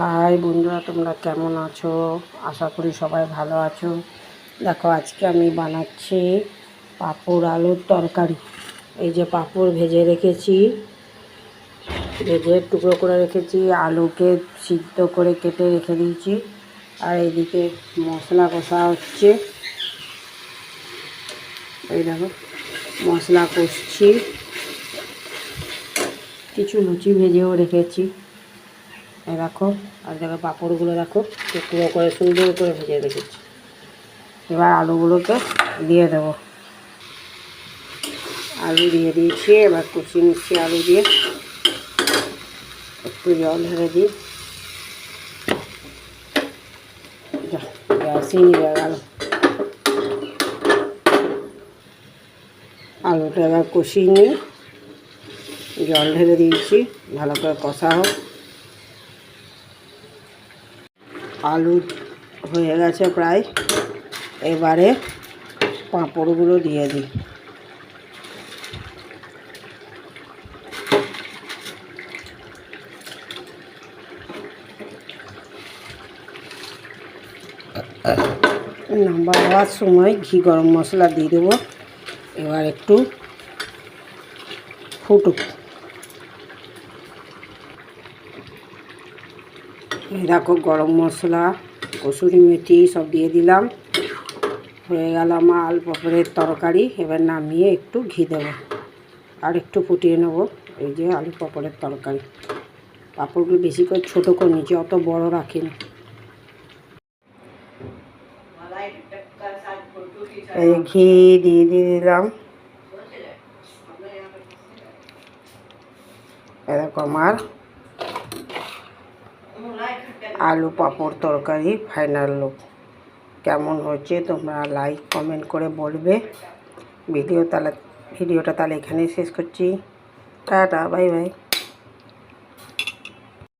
High বন্ধুরা, তোমরা কেমন আছো? আশা করি সবাই ভালো আছো। দেখো, আজকে আমি বানাচ্ছি পাঁপড় আলুর তরকারি। এই যে পাঁপড় ভেজে রেখেছি, ভেজে টুকরো করে রেখেছি, আলুকে সিদ্ধ করে কেটে রেখে দিয়েছি। আর এইদিকে মশলা কষা হচ্ছে। এই দেখো, মশলা কষছি। কিছু লুচি ভেজেও রেখেছি। দেখো আর দেখো পাঁপড়গুলো রাখো, টুকরো করে, সুন্দর করে ভেজে রেখেছি। এবার আলুগুলোকে দিয়ে দেবো। আলু দিয়ে দিয়েছি, এবার কষিয়ে নিচ্ছি আলু দিয়ে একটু জল ঢেলে দিই। নিয়ে আলুটা এবার কষিয়ে নিই জল ঢেলে দিয়েছি, ভালো করে কষা হোক। আলু হয়ে গেছে প্রায়। এবারে পাঁপড়গুলো দিয়ে দিই। নাম্বার হওয়ার সময় ঘি গরম মশলা দিয়ে দেবো। এবার একটু ফুটুক। দেখো গরম মশলা, কসুরি মেথি সব দিয়ে দিলাম। হয়ে গেল আমার আলু পাপড়ের তরকারি, এবার নামিয়ে একটু ঘি দেবো। আর একটু ফুটিয়ে নেব এই যে আলু পাপড়ের তরকারি। পাঁপড়গুলো বেশি করে ছোটো করে নিয়েছি, অত বড় রাখি না এই ঘি দিয়ে দিয়ে দিলাম। এরকম আমার আলু পাঁপড় তরকারি ফাইনাল লুক কেমন হচ্ছে তোমরা লাইক কমেন্ট করে বলবে। ভিডিও তাহলে ভিডিওটা তাহলে এখানেই শেষ করছি। Tata bye bye